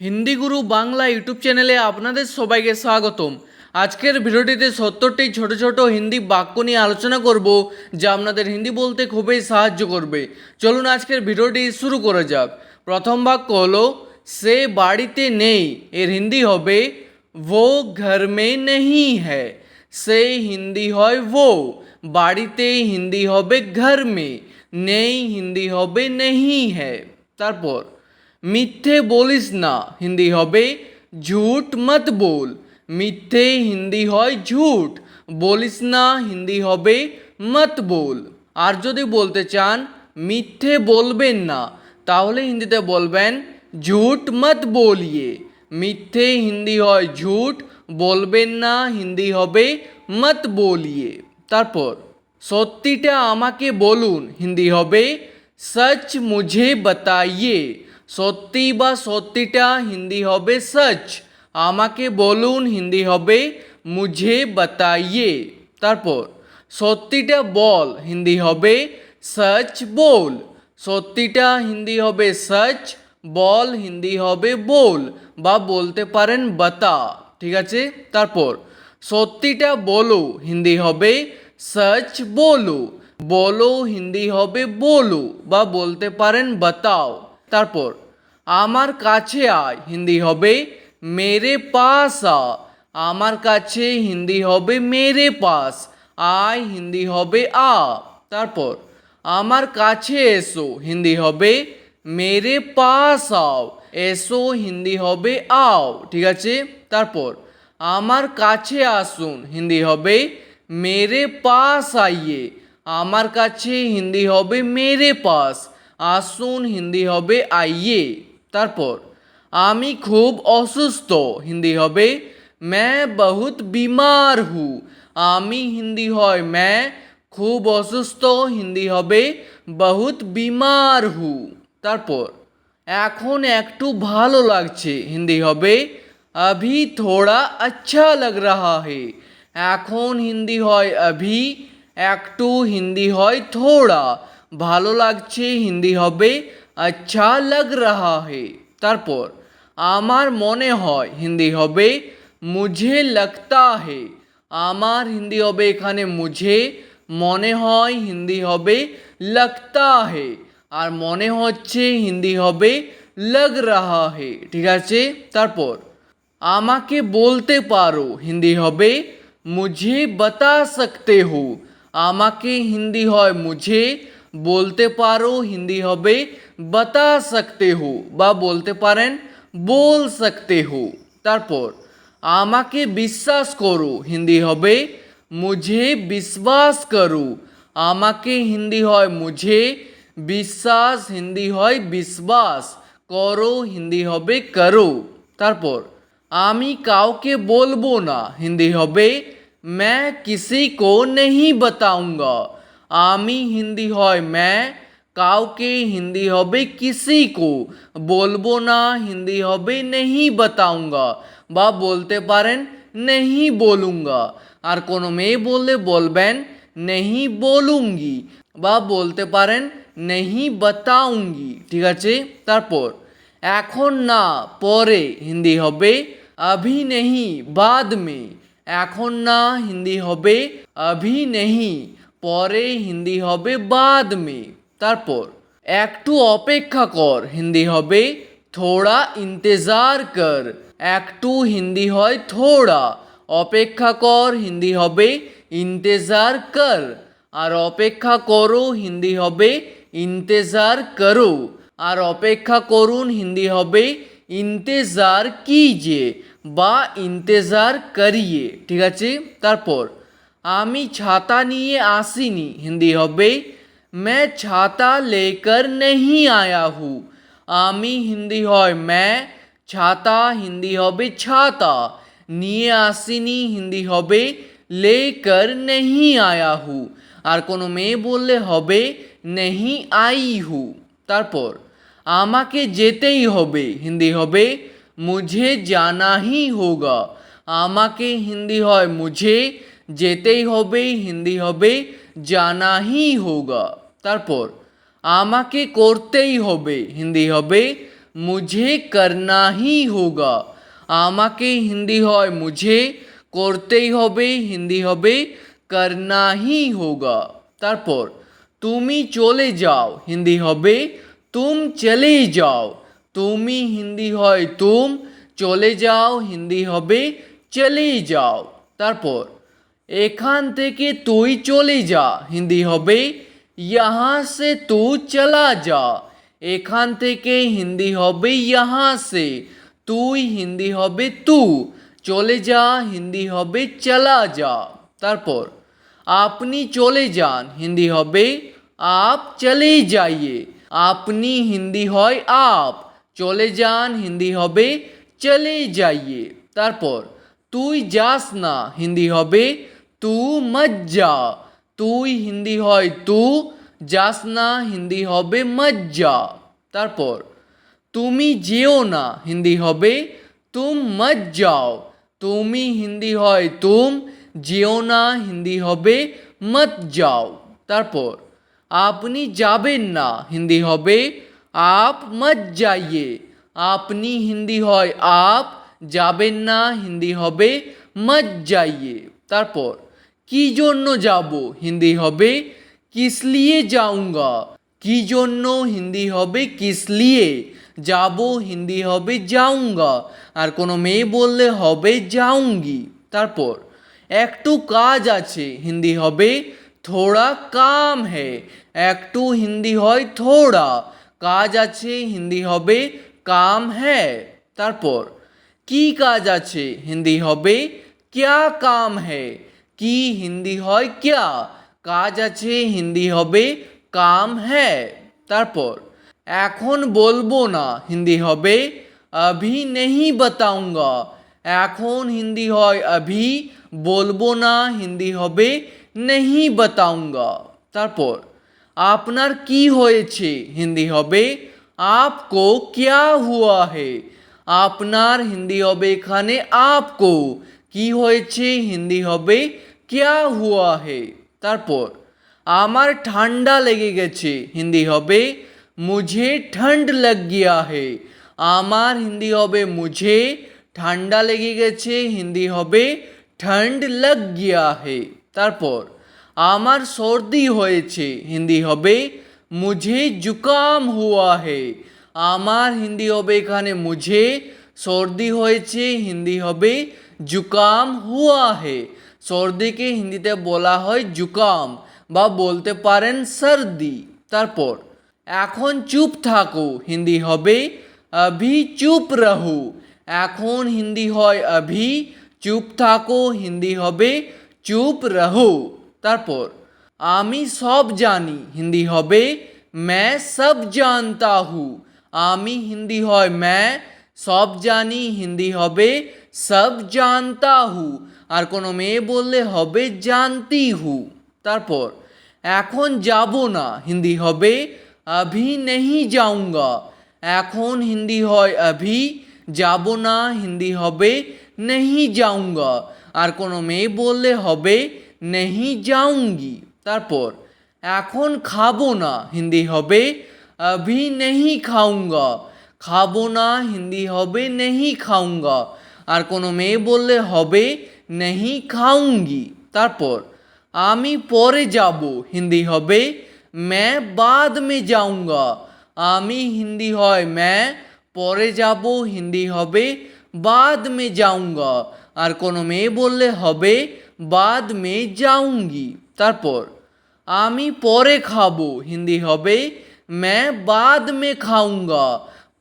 হিন্দি গুরু Bangla YouTube চ্যানেলে আপনাদের সবাইকে স্বাগতম। আজকের ভিডিওটিতে সত্তরটি ছোট ছোট হিন্দি বাক্য নিয়ে আলোচনা করব, যা আপনাদের হিন্দি বলতে খুবই সাহায্য করবে। চলুন আজকের ভিডিওটি শুরু করা যাক। প্রথম বাক্য হলো, সে বাড়িতে নেই। এর হিন্দি হবে ভো ঘর মে নেই সে হিন্দি হয় ভো বাড়িতে হিন্দি হবে, ঘর মে। নেই, হিন্দি হবে নেই হ্যাঁ তারপর মিথ্যে বলিস না, হিন্দি হবে ঝুট মত বল। মিথ্যে হিন্দি হয় ঝুট, বলিস না, হিন্দি হবে মত বল। আর যদি বলতে চান, মিথ্যে বলবেন না, তাহলে হিন্দিতে বলবেন ঝুট মত বলিয়ে। মিথ্যে হিন্দি হয় ঝুট, বলবেন না, হিন্দি হবে মত বলিয়ে। তারপর, সত্যিটা আমাকে বলুন, হিন্দি হবে সচ মুঝে বাতাইয়ে। সত্যি বা সত্যিটা হিন্দি হবে সচ। আমাকে বলুন হিন্দি হবে, মুঝে বাতাইয়ে। তারপর, সত্যিটা বল, হিন্দি হবে সচ বল। সত্যিটা হিন্দি হবে সচ, বল হিন্দি হবে বল বা বলতে পারেন বাতা, ঠিক আছে? তারপর, সত্যিটা বলো, হিন্দি হবে সচ বলো বলো হিন্দি হবে বলো বা বলতে পারেন বাতাও। তারপর, আমার কাছে আয়, হিন্দি হবে মেরে পাস আ। আমার কাছে হিন্দি হবে মেরে পাস, আয়, হিন্দি হবে আ। তারপর, আমার কাছে এসো, হিন্দি হবে মেরে পাস আও। এসো, হিন্দি হবে আও। ঠিক আছে? তারপর, আমার কাছে আসুন, হিন্দি হবে মেরে পাস আইয়ে। আমার কাছে হিন্দি হবে মেরে পাস। আসুন হিন্দি হবে আইয়ে। তারপর, আমি খুব অসুস্থ, হিন্দি হবে ম্যা বহুত বিমার হু। আমি হিন্দি হয় ম্যা খুব অসুস্থ, হিন্দি হবে বহুত বিমার হু। তারপর, এখন একটু ভালো লাগছে, হিন্দি হবে আভি থোড়া আচ্ছা লাগ রাহা হে। এখন হিন্দি হয় আভি, একটু হিন্দি হয় থোড়া। ভালো লাগছে, হিন্দি হবে আচ্ছা লাগ রাহা হে। তারপর, আমার মনে হয় হিন্দি হবে, মুঝে লাগতা হে। আমার হিন্দি হবে এখানে মুঝে, মনে হয় হিন্দি হবে, লাগতা হে। আর মনে হচ্ছে হিন্দি হবে, লগ রাহা হে, ঠিক আছে? তারপর, আমাকে বলতে পারো, হিন্দি হবে, মুঝে বতা সকতে হো। আমাকে হিন্দি হয় মুঝে বলতে পারো হিন্দি হবে বতা সকতে হো বা বলতে পারেন বল সকতে হো তারপর আমাকে বিশ্বাস করো হিন্দি হবে মুঝে বিশ্বাস করো আমাকে হিন্দি হয় মুঝে বিশ্বাস হিন্দি হয় বিশ্বাস করো হিন্দি হবে করো তারপর আমি কাউকে বলবো না হিন্দি হবে मैं किसी को नहीं बताऊंगा আমি হিন্দি হয় मैं কাউকে হিন্দি হবে কিসি কো। বলব না হিন্দি হবে, নেহি বাতাউঙ্গা। বা বলতে পারেন, নেহি বলুঙ্গা। আর কোনো মেয়ে বললে বলবেন, নেহি বলুঙ্গি। বা বলতে পারেন, নেহি বাতাউঙ্গি। ঠিক আছে? তারপর, এখন না, পরে হিন্দি হবে, আভি নেহি বাদ মে। এখন না, হিন্দি হবে, আভি নেহি। পরে হিন্দি হবে বাদ মে। তারপর, একটু অপেক্ষা কর, হিন্দি হবে থোড়া ইন্তেজার কর, একটু হিন্দি হয় থোড়া। অপেক্ষা কর, হিন্দি হবে ইন্তেজার কর, আর অপেক্ষা করো, হিন্দি হবে ইন্তেজার করো। আর অপেক্ষা করুন, হিন্দি হবে ইন্তেজার কিজে, বা ইন্তেজার করিয়ে, ঠিক আছে? তারপর আমি ছাতা নিয়ে আসিনি হিন্দি হবে मैं छाता लेकर नहीं आया हूँ আমি হিন্দি হয় मैं ছাতা হিন্দি হবে ছাতা নিয়ে আসিনি হিন্দি হবে লেকর নেহি আয়া হু আর কোনো মেয়ে বললে হবে নেহি আই হু তারপর আমাকে যেতেই হবে হিন্দি হবে মুঝে জানা হি হোগা আমাকে হিন্দি হয় মুঝে যেতেই হবে, হিন্দি হবে জানা হি হোগা। তারপর, আমাকে করতেই হবে, হিন্দি হবে, মুঝে করনা হি হোগা। আমাকে হিন্দি হয়, মুঝে করতেই হবে, হিন্দি হবে করনা হি হোগা। তারপর, তুমি চলে যাও, হিন্দি হবে, তুম চলে যাও। তুমি হিন্দি হয়, তুম, চলে যাও, হিন্দি হবে, চলে যাও। তারপর এখান থেকে তুই চলে যা হিন্দি হবে यहाँ से तू चला जा এখান থেকে হিন্দি হবে यहाँ से তুই হিন্দি হবে তু চলে যা হিন্দি হবে চলা যা তারপর আপনি চলে যান হিন্দি হবে আপ চলে যাইয়ে আপনি হিন্দি হয় আপ চলে যান হিন্দি হবে চলে যাইয়ে তারপর তুই যাস না হিন্দি হবে তু মত যা তুই হিন্দি হয় তু যাস না হিন্দি হবে মত যা তারপর তুমি যেও না হিন্দি হবে তুম মত যাও তুমি হিন্দি হয় তুম যেও না হিন্দি হবে মত যাও তারপর আপনি যাবেন না হিন্দি হবে আপ মত যাইয়ে আপনি হিন্দি হয় আপ যাবেন না হিন্দি হবে মত যাইয়ে তারপর কি জন্য যাব? হিন্দি হবে কিসলিয়ে যাউঙ্গা। কি জন্য হিন্দি হবে কিসলিয়ে যাব। হিন্দি হবে, যাউঙ্গা। আর কোনো মেয়ে বললে হবে, যাউঙ্গি। তারপর, একটু কাজ আছে। হিন্দি হবে, থোড়া কাম হে। একটু হিন্দি হয় থোড়া। কাজ আছে। হিন্দি হবে, কাম হ্যাঁ তারপর, কি কাজ আছে? হিন্দি হবে, ক্যা কাম है কি হিন্দি হয় ক্যা? কাজ আছে, হিন্দি হবে, কাম হ্যাঁ তারপর, এখন বলব না হিন্দি হবে, আভি নেহি বাতাউঙ্গা। এখন হিন্দি হয় আভি, বলব না হিন্দি হবে, নেহি বাতাউঙ্গা। তারপর, আপনার কি হয়েছে হিন্দি হবে? আপকো ক্যা হুয়া হে? আপনার হিন্দি হবে এখানে আপকো। কি হয়েছে হিন্দি হবে? ক্যা হুয়া হে? তারপর, আমার ঠান্ডা লেগে গেছে, হিন্দি হবে, মুঝে ঠন্ড লাগ গিয়া হে। আমার হিন্দি হবে, মুঝে ঠান্ডা লেগে গেছে, হিন্দি হবে, ঠন্ড লাগ গিয়া হে। তারপর, আমার সর্দি হয়েছে, হিন্দি হবে, মুঝে জুকাম হুয়া হে। আমার হিন্দি হবে এখানে, মুঝে সর্দি হয়েছে, হিন্দি হবে, জুকাম হুয়া হে। সর্দিকে হিন্দিতে বলা হয় জুকাম বা বলতে পারেন সর্দি তারপর এখন চুপ থাকো হিন্দি হবে अभी চুপ রহো এখন হিন্দি হয় अभी চুপ থাকো হিন্দি হবে চুপ রহো তারপর আমি সব জানি হিন্দি হবে मैं सब जानता हूँ আমি হিন্দি হয় मैं সব জানি হিন্দি হবে সব জানতা হু আর কোনো মেয়ে বললে হবে জানতি হু। তারপর, এখন যাব না, হিন্দি হবে আভি নেহি যাউঙ্গা। এখন হিন্দি হয় আভি যাব না, হিন্দি হবে নেহি যাউঙ্গা। আর কোনো মেয়ে বললে হবে নেহি যাউঙ্গি। তারপর, এখন খাব না, হিন্দি হবে আভি নেহি খাউঙ্গা। খাব না, হিন্দি হবে নেহি খাউঙ্গা। আর কোনো মেয়ে বললে হবে नहीं खाऊंगी তারপর আমি পরে যাব হিন্দি হবে मैं बाद में जाऊंगा আমি হিন্দি হয় मैं পরে যাব হিন্দি হবে बाद में जाऊंगा আর কোনো মেয়ে বললে হবে बाद में जाऊंगी তারপর আমি পরে খাবো হিন্দি হবে मैं बाद में खाऊंगा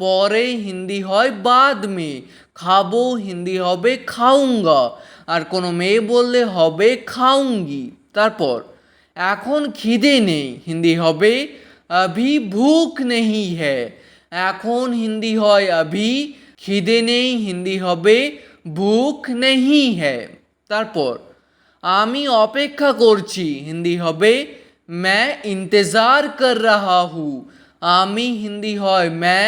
পরে হিন্দি হয় বাদ মে খাবো হিন্দি হবে খাউঙ্গা আর কোনো মেয়ে বললে হবে খাউঙ্গি তারপর এখন খিদে নেই হিন্দি হবে अभी ভুখ নেই है এখন হিন্দি হয় अभी খিদে নেই হিন্দি হবে ভুখ নেই है তারপর আমি অপেক্ষা করছি হিন্দি হবে मैं इंतज़ार कर रहा हूँ আমি হিন্দি হয় मैं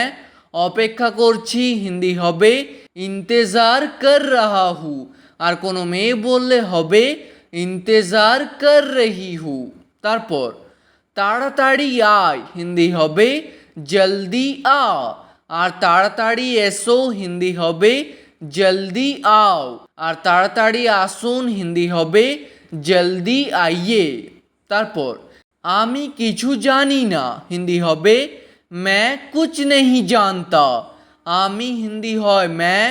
অপেক্ষা করছি হিন্দি হবে ইন্তেজার কর রাহা হু আর কোনো মেয়ে বললে হবে ইন্তেজার কর রহি হু তারপর তাড়াতাড়ি আয় হিন্দি হবে জলদি আ আর তাড়াতাড়ি এসো হিন্দি হবে জলদি আও আর তাড়াতাড়ি আসুন হিন্দি হবে জলদি আইয়ে তারপর আমি কিছু জানি না হিন্দি হবে मैं कुछ नहीं जानता আমি হিন্দি হয় मैं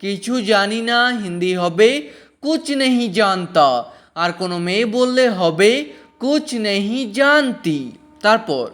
কিছু জানি না, হিন্দি হবে কুচ নেহি জানতা। আর কোনো মেয়ে বললে হবে কুচ নেহি জানতি। তারপর,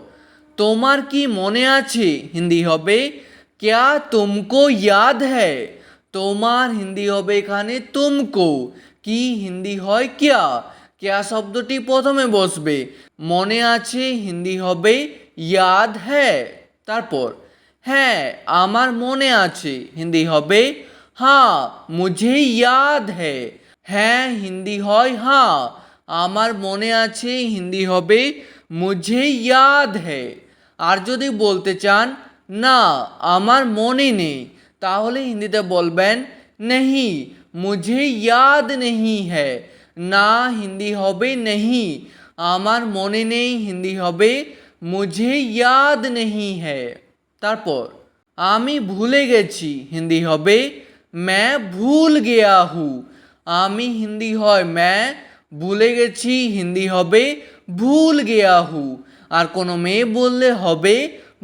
তোমার কি মনে আছে, হিন্দি হবে, ক্যা তুমকো ইয়াদ হ্যায়? তোমার হিন্দি হবে এখানে, তুমকো। কি হিন্দি হয়, ক্যা? ক্যা শব্দটি প্রথমে বসবে, মনে আছে, হিন্দি হবে, ইয়াদ হ্যায়। তারপর হ্যাঁ আমার মনে আছে, হিন্দি হবে হ্যাঁ মুঝে ইয়াদ হ্যায় হ্যাঁ হিন্দি হয় হ্যাঁ আমার মনে আছে, হিন্দি হবে। মুঝে ইয়াদ হ্যায় আর যদি বলতে চান, না, আমার মনে নেই, তাহলে হিন্দিতে বলবেন, নেহি, মুঝে ইয়াদ নেহি হ্যায় না, হিন্দি হবে, নেহি। আমার মনে নেই, হিন্দি হবে, মুঝে ইয়াদ নেহি হ্যায় তারপর, আমি ভুলে গেছি, হিন্দি হবে ম্যা ভুল গেয়া হু আমি হিন্দি হয় ম্যা ভুলে গেছি হিন্দি হবে ভুল গেয়াহু আর কোনো মেয়ে বললে হবে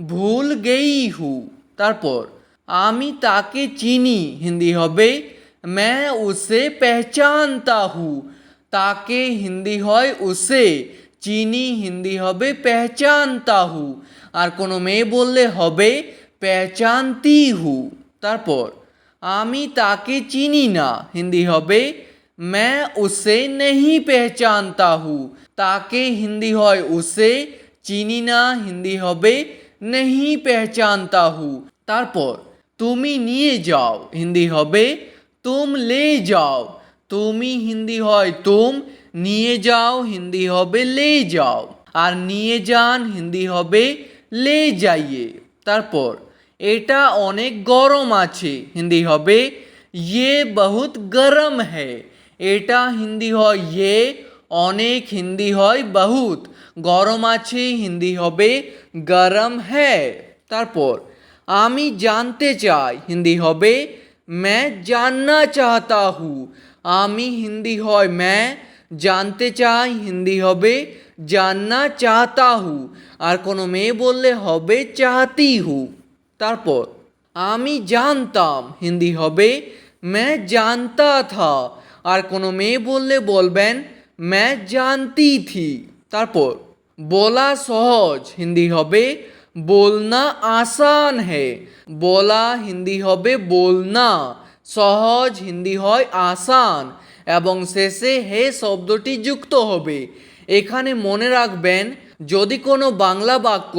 ভুল গেই হু তারপর আমি তাকে চিনি হিন্দি হবে ম্যা উসে পেহচানতা হু তাকে হিন্দি হয় উসে চিনি হিন্দি হবে পেহচানতা হু আর কোনো মেয়ে বললে হবে পেহচানতি হু তারপর আমি তাকে চিনি না হিন্দি হবে मैं उसे नहीं पहचानता हूँ তাকে হিন্দি হয় উসে চিনি না হিন্দি হবে नहीं पहचानता हूँ তারপর তুমি নিয়ে যাও হিন্দি হবে তুম লে যাও তুমি হিন্দি হয় তুম নিয়ে যাও হিন্দি হবে লে যাও আর নিয়ে যান হিন্দি হবে লে যাইয়ে তারপর এটা অনেক গরম আছে হিন্দি হবে ইয়ে বহুত গরম হ্যায় এটা হিন্দি হয় ইয়ে অনেক হিন্দি হয় বহুত গরম আছে হিন্দি হবে গরম হ্যায় তারপর আমি জানতে চাই হিন্দি হবে मैं जानना चाहता हूँ আমি হিন্দি হয় मैं জানতে চাই হিন্দি হবে জাননা চাহতা হু আর কোনো মেয়ে বললে হবে চাহতি হু তারপর আমি জানতাম হিন্দি হবে मैं जानता था আর কোনো মেয়ে বললে বলবেন मैं जानती थी তারপর বলা সহজ হিন্দি হবে বলনা আসান হে বলা হিন্দি হবে বলনা সহজ হিন্দি হয় আসান এবং শেষে হে শব্দটি যুক্ত হবে এখানে মনে রাখবেন যদি কোনো বাংলা বাক্য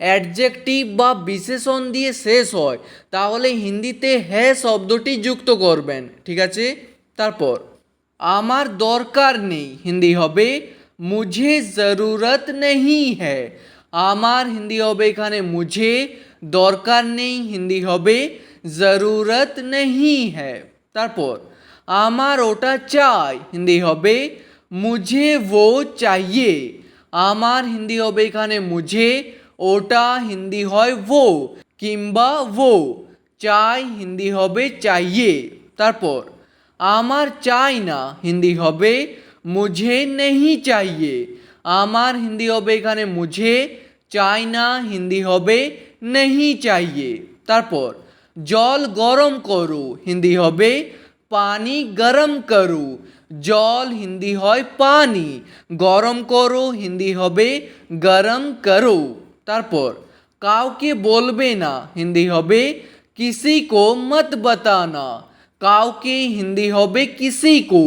অ্যাডজেক্টিভ বা বিশেষণ দিয়ে শেষ হয়, তাহলে হিন্দিতে হ্যাঁ শব্দটি যুক্ত করবেন। ঠিক আছে? তারপর, আমার দরকার নেই, হিন্দি হবে, মুঝে জরুরত নেই হ্যাঁ আমার হিন্দি হবে এখানে মুঝে দরকার নেই, হিন্দি হবে, জরুরত নেই হ্যাঁ তারপর, আমার ওটা চাই, হিন্দি হবে, মুঝে ও চাইয়ে আমার হিন্দি হবে এখানে মুঝে ওটা হিন্দি হয় वो কিংবা वो চাই হিন্দি হবে চাইয়ে। তারপর, আমার চাই না হিন্দি হবে, মুঝে নেহি চাইয়ে। আমার হিন্দি হবে এখানে মুঝে, চাই না হিন্দি হবে নেহি চাইয়ে। তারপর, জল গরম করো, হিন্দি হবে পানি গরম করো। জল হিন্দি হয় পানি, গরম করো, হিন্দি হবে গরম করো। তারপর, কাউকে বলবে না, হিন্দি হবে কিসি কো মত বাতানা কাউকে হিন্দি হবে কিসি কো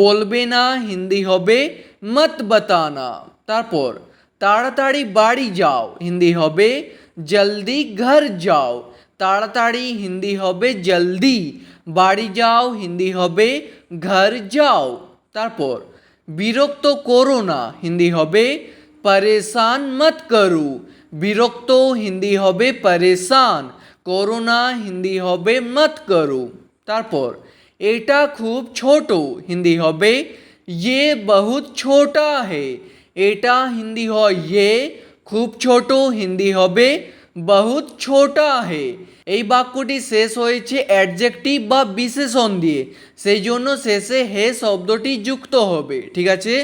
বলবে না, হিন্দি হবে মত বাতানা তারপর, তাড়াতাড়ি বাড়ি যাও, হিন্দি হবে জলদি ঘর যাও তাড়াতাড়ি হিন্দি হবে জলদি বাড়ি যাও হিন্দি হবে ঘর যাও তারপর, বিরক্ত করো না, হিন্দি হবে পরেশান মত করো বিরক্ত হিন্দি হবে পরেশান করোনা হিন্দি হবে মত করো। তারপর, এটা খুব ছোট, হিন্দি হবে ইয়ে বহুত ছোটা হে। এটা হিন্দি হয় ইয়ে খুব ছোট হিন্দি হবে, বহুত ছোটা হে। এই বাক্যটি শেষ হয়েছে অ্যাডজেক্টিভ বা বিশেষণ দিয়ে। সেই জন্য শেষে হে শব্দটি যুক্ত হবে, ঠিক আছে?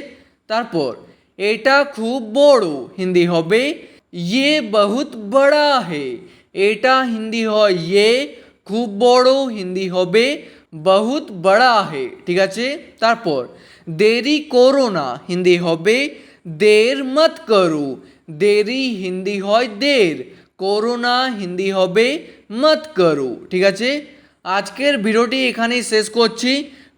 তারপর, এটা খুব বড় হিন্দি হবে ইয়ে বহুত বড়া হে এটা হিন্দি হয় ইয়ে খুব বড় হিন্দি হবে বহুত বড়া হে ঠিক আছে তারপর দেরি করো না হিন্দি হবে দের মত করু দেরি হিন্দি হয় দের করোনা হিন্দি হবে মত করু ঠিক আছে আজকের ভিডিওটি এখানেই শেষ করছি